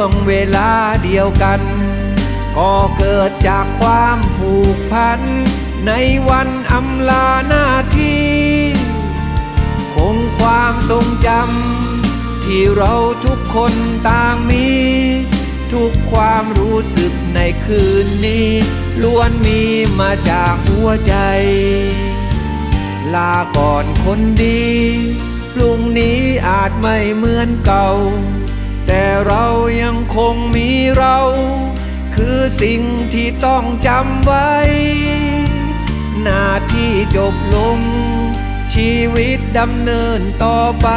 วงเวลาเดียวกัน ก็เกิดจากความผูกพัน ในวันอำลาหน้าที่ คงความทรงจำที่เราทุกคนต่างมี ทุกความรู้สึกในคืนนี้ ล้วนมีมาจากหัวใจ ลาก่อนคนดี พรุ่งนี้อาจไม่เหมือนเก่า แต่เรายังคงมีเรา คือสิ่งที่ต้องจำไว้ หน้าที่จบลง ชีวิตดำเนินต่อไป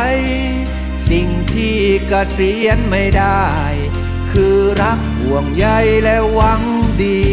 สิ่งที่เกษียณไม่ได้ คือรักห่วงใยและหวังดี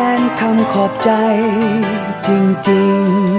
คำขอบใจจริงๆ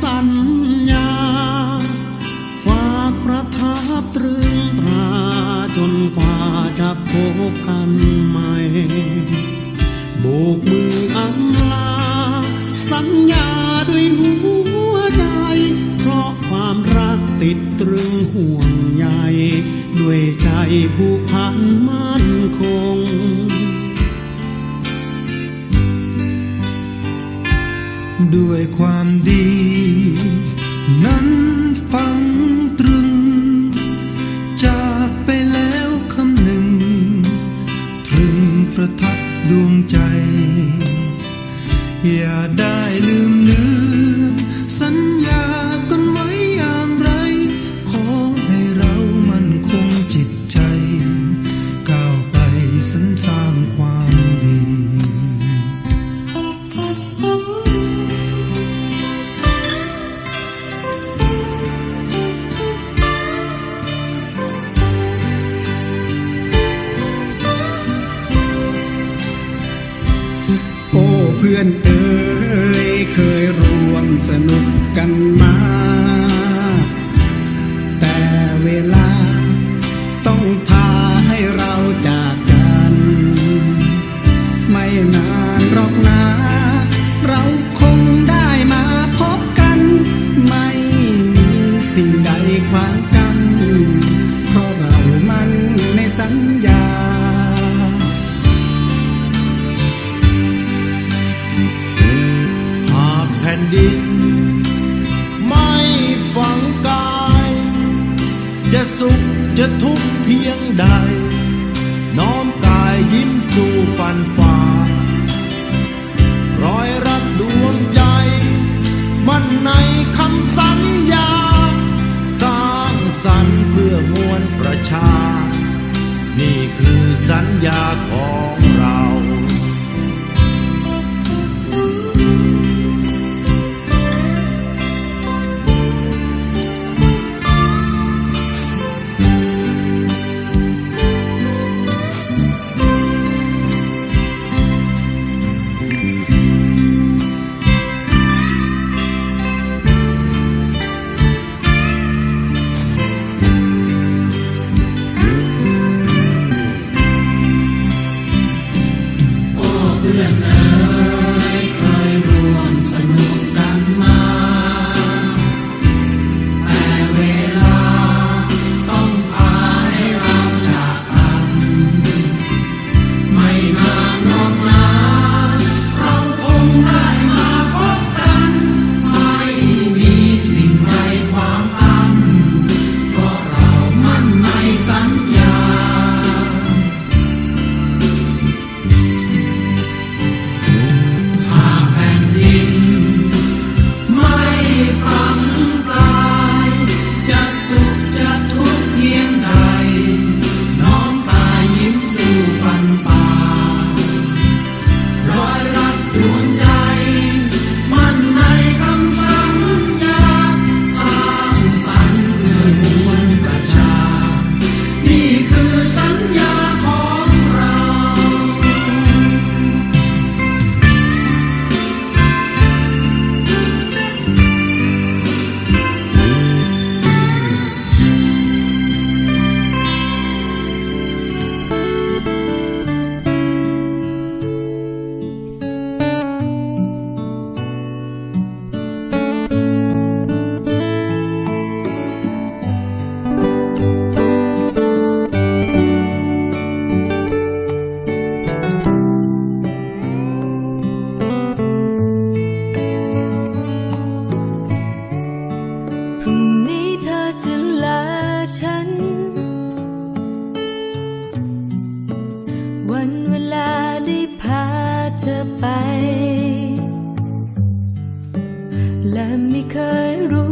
สัญญา ฝากประทับตรึงตราจนกว่าจะพบกันใหม่โบกมืออำลา สัญญาด้วยหัวใจ เพราะความรักติดตรึงห่วงใยด้วยใจผูกพันมั่นคงด้วยความดี ไป จะทุกข์เพียงใด น้อมกายยิ้มสู่ฟันฝ่ารอยรักดวงใจ มันในคำสัญญา สร้างสรรค์เพื่อมวลประชา นี่คือสัญญาของ Amen. เธอไป และไม่เคยรู้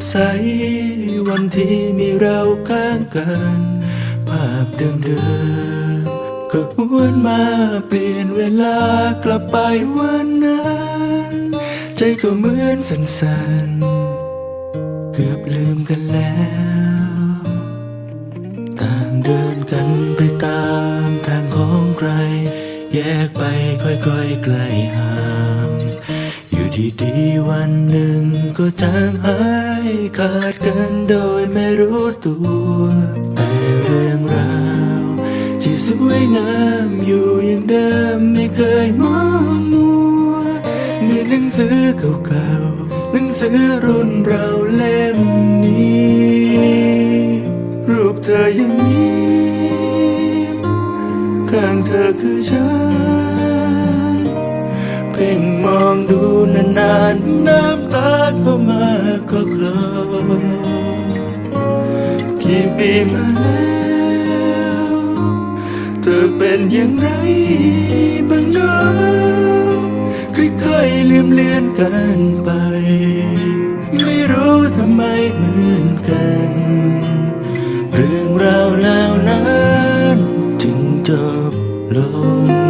ดใส วันที่มีเราข้างกัน ภาพเดิมๆก็วนมาเปลี่ยนเวลากลับไปวันนั้น ใจก็เหมือนสันๆ ขาดกันโดยไม่รู้ตัวแต่เรื่องราว ที่สวยงามอยู่อย่างเดิมไม่เคยมองมัวในหนังสือเก่าๆหนังสือรุ่นเราเล่มนี้ รูปเธอยังมีข้างเธอคือฉัน เพ่งมองดูนานๆน้ำ ตากก็คลอกี่ปีมาแล้วเธอเป็นอย่างไรบ้างนะค่อยๆเลืมเลือนกันไป ไม่รู้ทำไมเหมือนกัน เรื่องราวแล้วนั้นจึงจบลง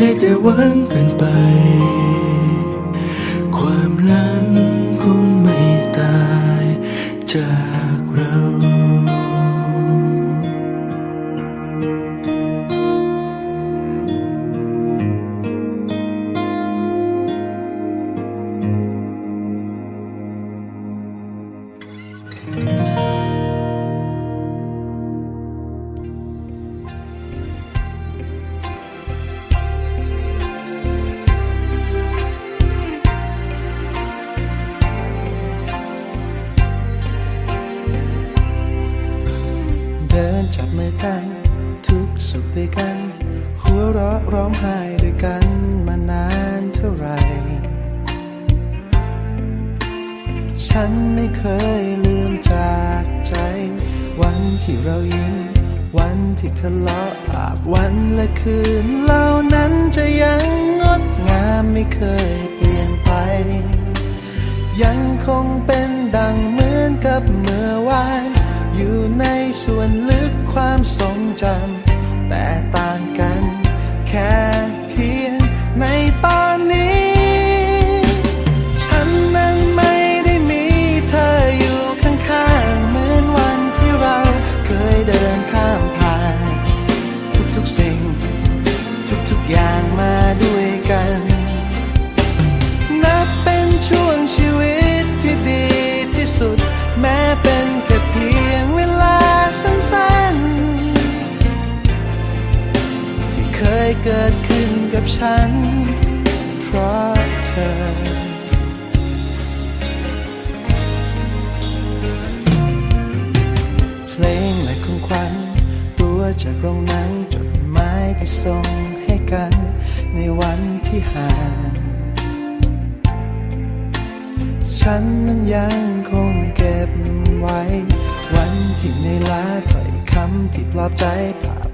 ได้แต่หวังกันไป ความหลังคงไม่ ส่วนลึกความทรงจำแต่ต่ ฉัน เพราะเธอเพลงและของขวัญตัวจากโรงหนังจดหมายที่ส่งให้กัน ในวันที่ห่าง ฉันนั้นยังคงเก็บไว้ วันที่ในลาถ้อยคำที่ปลอบใจภา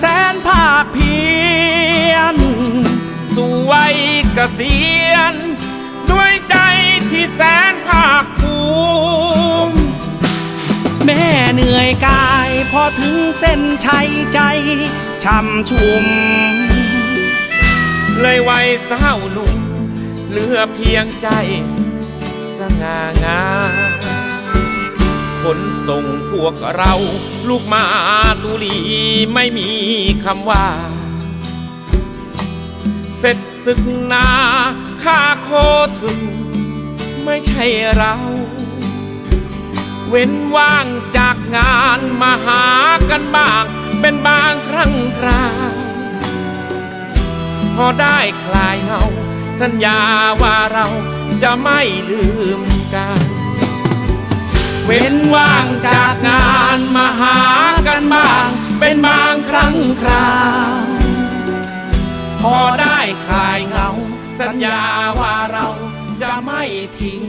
แสนภาคเพียนสู่วัยเกษียณ ด้วยใจที่แสนภาคภูมิแม่เหนื่อยกายพอถึงเส้นชัยใจช่ำชุ่ม เลยวัยสาวหนุ่มเหลือเพียงใจสง่างาม ขนส่งพวกเรา ลูกมาตุลีไม่มีคำว่า เสร็จศึกนาข้าโคถึง ไม่ใช่เรา เว้นว่างจากงานมาหากันบ้าง เป็นบางครั้งคราวพอได้คลายเงา สัญญาว่าเราจะไม่ลืมกัน เว้นว่างจากงานมาหากันบ้าง เป็นบางครั้งคราวพอได้คลายเงา สัญญาว่าเราจะไม่ทิ้ง